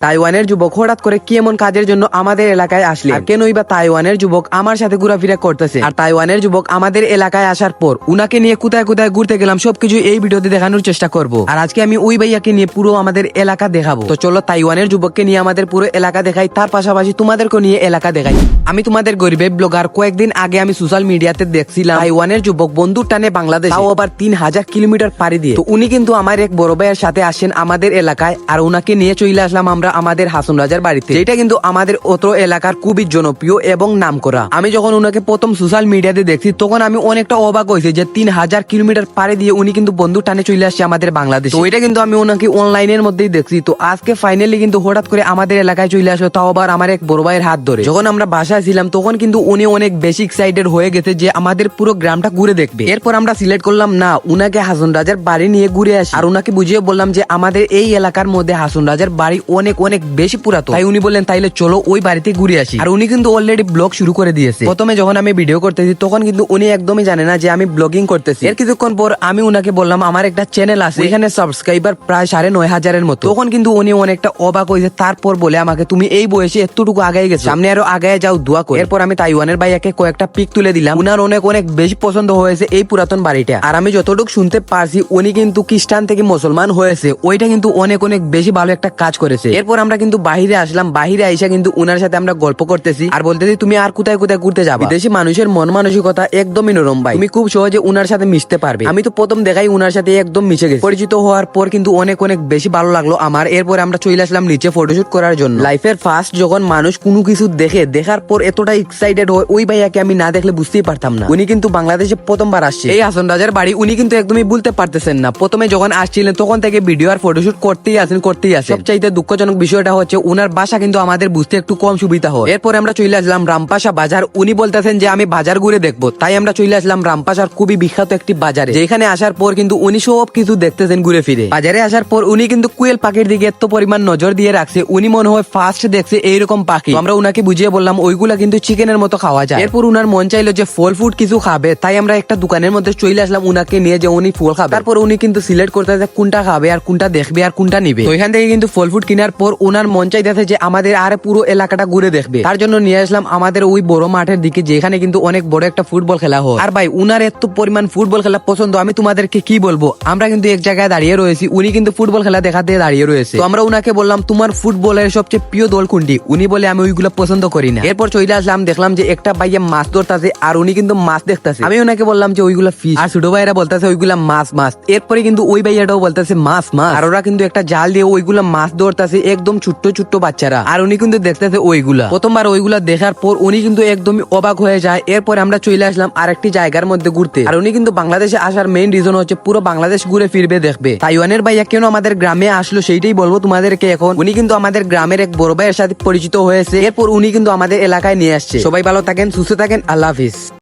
তাইওয়ানের যুবক হঠাৎ করে কি এমন কাজের জন্য আমাদের এলাকায় আসলে আর কেনই বা তাইওয়ানের যুবক আমার সাথে ঘোরাফেরা করতেছে? আর তাইওয়ানের যুবক আমাদের এলাকায় আসার পর উনাকে নিয়ে কোথায় কোথায় ঘুরতে গেলাম সবকিছু এই ভিডিওতে দেখানোর চেষ্টা করব। আর আজকে আমি ওই ভাইয়াকে নিয়ে পুরো আমাদের এলাকা দেখাবো। তো চলো তাইওয়ানের যুবককে নিয়ে আমাদের পুরো এলাকা দেখাই, তার পাশাপাশি তোমাদেরকে নিয়ে এলাকা দেখাই। আমি তোমাদের গরিবের ব্লগার, কয়েকদিন আগে আমি সোশ্যাল মিডিয়াতে দেখছিলাম তাইওয়ানের যুবক বন্ধু টানে বাংলাদেশ। তাও আবার তিন হাজার কিলোমিটার পাড়ি দিয়ে। তো উনি কিন্তু আমার এক বড় ভাইয়ের সাথে আসেন আমাদের এলাকায় আর ওনাকে নিয়ে চলে আসলাম আমরা আমাদের হাসন রাজার বাড়িতে। এটা কিন্তু আমাদের অত্র এলাকার খুবই জনপ্রিয় এবং নাম করা আমি যখন ওনাকে প্রথম সোশ্যাল মিডিয়াতে দেখছি, তখন আমি অনেকটা অবাক হয়েছি যে তিন হাজার কিলোমিটার পাড়ি দিয়ে উনি কিন্তু বন্ধু টানে চলে আসছে আমাদের বাংলাদেশ। তো এটা কিন্তু আমি ওনাকে অনলাইনের মধ্যেই দেখছি। তো আজকে ফাইনালি কিন্তু হঠাৎ করে আমাদের এলাকায় চলে আসলো, তাও আবার আমার এক বড় ভাইয়ের হাত ধরে। যখন আমরা বাসায় ছিলাম তখন কিন্তু উনি অনেক বেশি এক্সাইটেড হয়ে গেছে যে আমাদের পুরো গ্রামটা ঘুরে দেখবে। এরপর আমরা সিলেক্ট করলাম, না, উনাকে হাসন রাজার বাড়ি নিয়ে ঘুরে আসি। আর উনাকে বুঝিয়ে বললাম যে আমাদের এই এলাকার মধ্যে হাসন রাজার বাড়ি অনেক অনেক বেশি পুরাতন। তাই উনি বললেন, তাইলে চলো ওই বাড়িতে ঘুরে আসি। আর উনি কিন্তু অলরেডি ব্লগ শুরু করে দিয়েছে। প্রথমে যখন আমি ভিডিও করতেছি, তখন কিন্তু উনি একদমই জানে না যে আমি ব্লগিং করতেছি। এর কিছুক্ষণ পর আমি উনাকে বললাম, আমার একটা চ্যানেল আছে এখানে সাবস্ক্রাইবার প্রায় সাড়ে নয় হাজারের মতো। তখন কিন্তু উনি অনেকটা অবাক হয়েছে। তারপর বলে আমাকে, তুমি এই বয়সে এতটুকু আগায় গেছো। সামনে আরও আগায় যাও দোয়া করে এরপর আমি তাইওয়ানের ভাইয়াকে কয়েকটা পিক তুলে দিলাম। উনার অনেক অনেক বেশি পছন্দ হয়েছে এই পুরাতন বাড়িটা। আর আমি যতটুকু শুনতে পারছি, উনি কিন্তু খ্রিস্টান থেকে মুসলমান হয়েছে। ওইটা কিন্তু অনেক অনেক বেশি ভালো একটা কাজ করেছে। এরপর আমরা কিন্তু বাহিরে আসলাম। বাহিরে আইসা কিন্তু উনার সাথে আমরা গল্প করতেছি। আর বলতেছি, তুমি আর কোথায় কোথায় ঘুরতে যাবে? দেশি মানুষের মন মানসিকতা একদমই নরম ভাই। তুমি খুব সহজে উনার সাথে মিশতে পারবে। আমি তো প্রথম দেখাই উনার সাথে একদম মিশে গেছি। পরিচিত হওয়ার পর কিন্তু অনেক অনেক বেশি ভালো লাগল আমার। এরপর আমরা চলে আসলাম নিচে ফটোশুট করার জন্য। লাইফের ফার্স্ট যখন মানুষ কোনো কিছু দেখে, দেখার পর এতটা এক্সাইটেড হয় ওই ভাইয়াকে আমি না দেখলে বুঝতেই পারতাম না। উনি কিন্তু বাংলাদেশে প্রথমবার আসছে। এই হাসন রাজার বাড়ি উনি কিন্তু একদমই বলতে পারতেছেন না। প্রথমে যখন আসছিলেন, তখন থেকে ভিডিও আর ফটোশুট করতেই আসেন করতেই আসেন। সবচাইতে দুঃখজনক বিষয়টা হচ্ছে, উনার বাসা কিন্তু আমাদের বুঝতে একটু কম সুবিধা হয়। এরপরে আমরা চলে আসলাম রামপাশা বাজার। উনি বলতেছেন যে, আমি বাজার ঘুরে দেখব। তাই আমরা চলে আসলাম রামপাশার খুবই বিখ্যাত একটি বাজারে। যেখানে আসার পর কিন্তু উনি সব কিছু দেখতেছেন ঘুরে ফিরে। বাজারে আসার পর উনি কিন্তু কুয়েল পাখির দিকে এত পরিমাণ নজর দিয়ে রাখছে। উনি মনে হয় ফার্স্ট দেখছে এইরকম পাখি। আমরা উনাকে বুঝিয়ে বললাম, ওইগুলা কিন্তু চিকেনের মতো খাওয়া যায়। এরপর উনার মন চাইলো যে ফল ফুড কিছু খাবে, তাই আমরা একটা দোকানের মধ্যে চলে আসলাম উনাকে নিয়ে যে উনি ফল খাবে। তারপর উনি কিন্তু সিলেক্ট করতে যে কোনটা খাবে আর কোনটা দেখবে আর কোনটা নিবে। তো এখান থেকে কিন্তু ফল ফুড কেনার পর উনার মন চাইতেছে যে আমাদের আর পুরো এলাকাটা ঘুরে দেখবে। তার জন্য নিয়ে আসলাম আমাদের ওই বড় মাঠের দিকে, যেখানে কিন্তু অনেক বড় একটা ফুটবল খেলা হয়। আর ভাই, উনার এত পরিমাণ ফুটবল খেলা পছন্দ, আমি তোমাদেরকে কি বলব? আমরা কিন্তু এক জায়গায় দাঁড়িয়ে রয়েছি, উনি কিন্তু ফুটবল খেলা দেখাতে দাঁড়িয়ে রয়েছে। তো আমরা উনাকে বললাম, তোমার ফুটবলের সবচেয়ে প্রিয় দল কোনটি? উনি বলে, আমি ওইগুলো পছন্দ করি না। এরপর চলে আসলাম, দেখলাম যে একটা ভাইয়া মাছ ধরতেছে আর উনি কিন্তু মাছ দেখতেছে। আমি ওনাকে বললাম যে ওইগুলো ফিশ আর ছোট ভাইরা বলতেছে ওইগুলা মাছ মাছ। এরপরে কিন্তু ওই ভাইয়াটাও বলতেছে মাছ মাছ। আর ওরা কিন্তু একটা জাল দিয়ে ওইগুলা মাছ ধরতেছে একদম ছোট্ট ছোট্ট বাচ্চারা। আর উনি কিন্তু দেখতেছে ওইগুলা। প্রথমবার ওইগুলা দেখার পর উনি কিন্তু একদমই অবাক হয়ে যায়। এরপর আমরা চলে আসলাম আরেকটি জায়গার মধ্যে ঘুরতে। আর উনি কিন্তু বাংলাদেশে আসার মেইন রিজন হচ্ছে পুরো বাংলাদেশ ঘুরে ফিরবে, দেখবে। তাইওয়ানের ভাইয়া কেন আমাদের গ্রামে আসলো সেইটাই বলব তোমাদেরকে এখন। উনি কিন্তু আমাদের গ্রামের এক বড় ভাইয়ের সাথে পরিচিত হয়েছে। এরপর উনি কিন্তু আমাদের এলাকায় নিয়ে আসছে। সবাই ভালো থাকেন সুস্থ থাকেন আল্লাহ হাফিজ।